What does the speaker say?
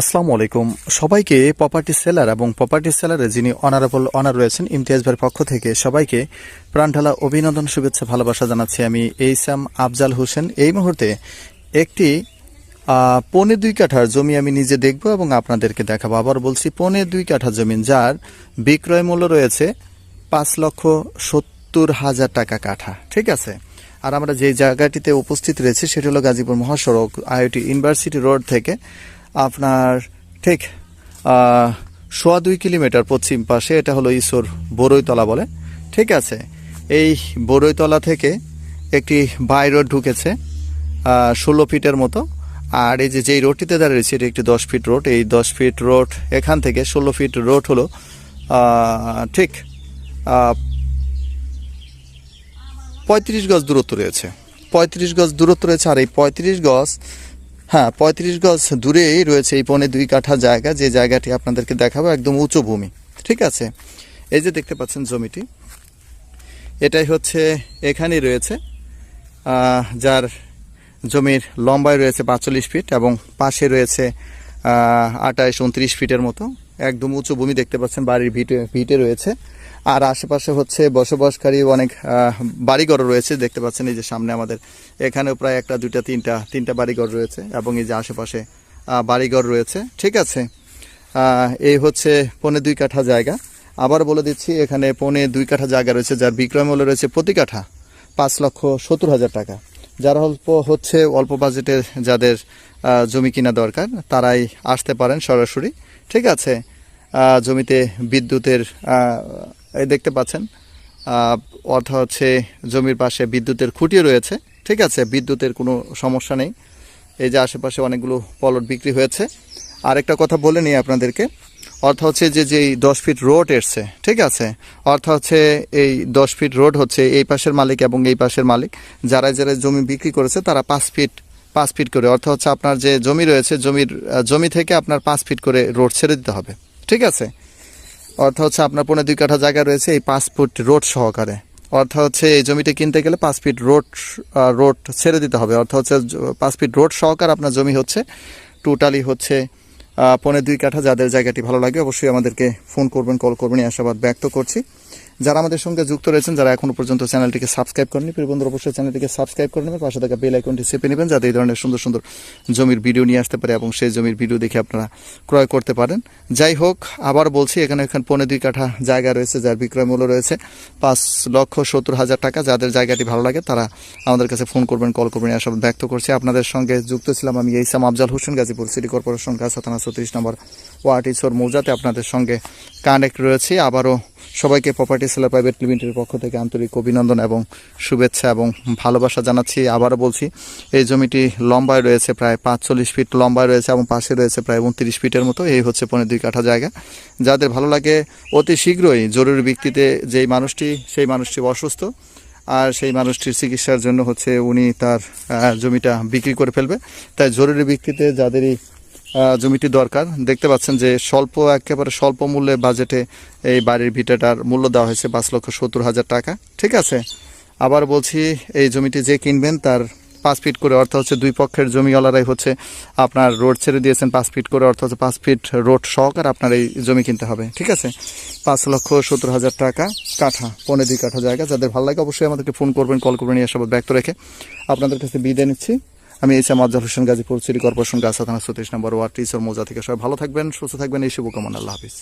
আসসালামু আলাইকুম। সবাইকে প্রপার্টি সেলার এবং প্রপার্টি সেলারে যিনি অনারেবল অনার রয়েছেন, ইমতিয়াজ ভাইয়ের পক্ষ থেকে সবাইকে প্রাণঢালা অভিনন্দন, শুভেচ্ছা, ভালোবাসা জানাচ্ছি আমি এইসাম আফজাল হোসেন। এই মুহূর্তে একটি পৌনে দুই কাঠার জমি আমি নিজে দেখব এবং আপনাদেরকে দেখাবো। আবার বলছি, পৌনে দুই কাঠা জমি যার বিক্রয় মূল্য রয়েছে পাঁচ লক্ষ সত্তর হাজার টাকা কাঠা। ঠিক আছে? আর আমরা যে জায়গাটিতে উপস্থিত রয়েছি, সেটি হলো গাজীপুর মহাসড়ক, আইআইটি ইউনিভার্সিটি রোড থেকে আপনার ঠিক সোয়া দুই কিলোমিটার পশ্চিম পাশে, এটা হলো ঈশ্বর বড়ইতলা বলে। ঠিক আছে, এই বড়ইতলা থেকে একটি বাই রোড ঢুকেছে ষোলো ফিটের মতো। আর এই যে যেই রোডটিতে দাঁড়িয়ে রয়েছে এটি একটি দশ ফিট রোড। এই দশ ফিট রোড, এখান থেকে ষোলো ফিট রোড হলো ঠিক পঁয়ত্রিশ গজ দূরত্ব রয়েছে। পঁয়ত্রিশ গজ দূরত্ব রয়েছে, আর এই পঁয়ত্রিশ গজ হ্যাঁ পঁয়ত্রিশ গজ দূরেই রয়েছে এই পনে দুই কাঠা জায়গা। যে জায়গাটি আপনাদেরকে দেখাবো একদম উঁচু ভূমি, ঠিক আছে? এই যে দেখতে পাচ্ছেন জমিটি, এটাই হচ্ছে এখানেই রয়েছে যার জমির লম্বায় রয়েছে পাঁচচল্লিশ ফিট এবং পাশে রয়েছে আটাইশ উনত্রিশ ফিটের মতো। একদম উঁচু ভূমি দেখতে পাচ্ছেন, বাড়ির ভিটে ভিটে রয়েছে। আর আশেপাশে হচ্ছে বসবাসকারী অনেক বাড়িঘর রয়েছে, দেখতে পাচ্ছেন এই যে সামনে আমাদের। এখানেও প্রায় একটা, দুইটা, তিনটা তিনটা বাড়িঘর রয়েছে এবং এই যে আশেপাশে বাড়িঘর রয়েছে। ঠিক আছে। এই হচ্ছে পৌনে দুই কাঠা জায়গা। আবার বলে দিচ্ছি, এখানে পনে দুই কাঠা জায়গা রয়েছে, যার বিক্রয় মূল্য রয়েছে প্রতি কাঠা পাঁচ লক্ষ সত্তর হাজার টাকা। যারা অল্প, হচ্ছে অল্প বাজেটের যাদের জমি কিনা দরকার, তারাই আসতে পারেন সরাসরি। ঠিক আছে জমিতে বিদ্যুতের দেখতে পাচ্ছেন অর্থাৎ হচ্ছে জমির পাশে বিদ্যুতের খুঁটিও রয়েছে, ঠিক আছে, বিদ্যুতের কোনো সমস্যা নেই। এই যে আশেপাশে অনেকগুলো পলট বিক্রি হয়েছে। আরেকটা কথা বলে নিই আপনাদেরকে, অর্থ হচ্ছে যে, যেই দশ ফিট রোড এসছে, ঠিক আছে, অর্থ হচ্ছে এই দশ ফিট রোড হচ্ছে এই পাশের মালিক এবং এই পাশের মালিক। যারা যারা জমি বিক্রি করেছে, তারা পাঁচ ফিট পাঁচ ফিট করে অর্থ হচ্ছে আপনার যে জমি রয়েছে জমির জমি থেকে আপনার পাঁচ ফিট করে রোড ছেড়ে দিতে হবে। ঠিক আছে? অর্থ হচ্ছে আপনার পনেরো দুই কাঠা জায়গা রয়েছে এই পাঁচ ফুট রোড সহকারে। অর্থ হচ্ছে এই জমিটা কিনতে গেলে পাঁচ ফিট রোড রোড ছেড়ে দিতে হবে। অর্থ হচ্ছে পাঁচ ফিট রোড সহকারে আপনার জমি হচ্ছে। টোটালি হচ্ছে আহ, পৌনে দুই কাঠা যাদের জায়গাটি ভালো লাগে অবশ্যই আমাদেরকে ফোন করবেন কল করবেন। এই আশাবাদ ব্যক্ত করছি। যারা আমাদের সঙ্গে যুক্ত রয়েছেন, যারা এখনও পর্যন্ত চ্যানেলটিকে সাবস্ক্রাইব করেনি প্রিয় বন্ধুরা, অবশ্যই চ্যানেলটিকে সাবস্ক্রাইব করে নেবেন, পাশে থাকা বেল আইকনটি চেপে নেবেন, যাতে এই ধরনের সুন্দর সুন্দর জমির ভিডিও নিয়ে আসতে পারে এবং সেই জমির ভিডিও দেখে আপনারা ক্রয় করতে পারেন। যাই হোক, আবার বলছি, এখানে এখানে পনেরো দুই কাঠা জায়গা রয়েছে, যার বিক্রয় মূল্য রয়েছে পাঁচ লক্ষ সত্তর হাজার টাকা। যাদের জায়গাটি ভালো লাগে, তারা আমাদের কাছে ফোন করবেন, কল করবেন আশাবাদ ব্যক্ত করছি। আপনাদের সঙ্গে যুক্ত ছিলাম আমি এইসাম আফজাল হোসেন, গাজীপুর সিটি কর্পোরেশন কাছা থানা ছত্রিশ নম্বর ওয়ার্ড ইসর মৌজাতে আপনাদের সঙ্গে কানেক্ট রয়েছে। আবারও সবাইকে প্রপার্টি সেলার প্রাইভেট লিমিটেডের পক্ষ থেকে আন্তরিক অভিনন্দন এবং শুভেচ্ছা এবং ভালোবাসা জানাচ্ছি। আবারও বলছি, এই জমিটি লম্বায় রয়েছে, প্রায় পাঁচচল্লিশ ফিট লম্বায় রয়েছে এবং পাশে রয়েছে প্রায় উনত্রিশ ফিটের মতো। এই হচ্ছে পনেরো দুই কাঠা জায়গা। যাদের ভালো লাগে, অতি শীঘ্রই জরুরি ভিত্তিতে যেই মানুষটি, সেই মানুষটি অসুস্থ আর সেই মানুষটির চিকিৎসার জন্য হচ্ছে উনি তার জমিটা বিক্রি করে ফেলবে। তাই জরুরি ভিত্তিতে যাদেরই জমিটি দরকার। দেখতে পাচ্ছেন যে স্বল্প, একেবারে স্বল্প মূল্যে বাজেটে এই বাড়ির ভিটাটার মূল্য দেওয়া হয়েছে পাঁচ লক্ষ সত্তর হাজার টাকা। ঠিক আছে? আবার বলছি, এই জমিটি যে কিনবেন তার পাঁচ ফিট করে অর্থ হচ্ছে দুই পক্ষের জমিওয়ালারাই হচ্ছে আপনার রোড ছেড়ে দিয়েছেন পাঁচ ফিট করে অর্থ হচ্ছে পাঁচ ফিট রোড সহকারে আপনার এই জমি কিনতে হবে। ঠিক আছে? পাঁচ লক্ষ সত্তর হাজার টাকা কাঠা, পৌনে দুই কাঠা জায়গা। যাদের ভালো লাগে অবশ্যই আমাদেরকে ফোন করবেন, কল করবেন, এই সব ব্যক্ত রেখে। আপনাদের কাছে বিদায় নিচ্ছি। আমি H M Afzal Hossain Gazipur city corporation Gachha থানা সতীশ নম্বর ওয়ার্ড, টিসর মোজা থেকে সবাই ভালো থাকবেন, সুস্থ থাকবেন, এই শুভকামনা, আল্লাহ হাফিজ।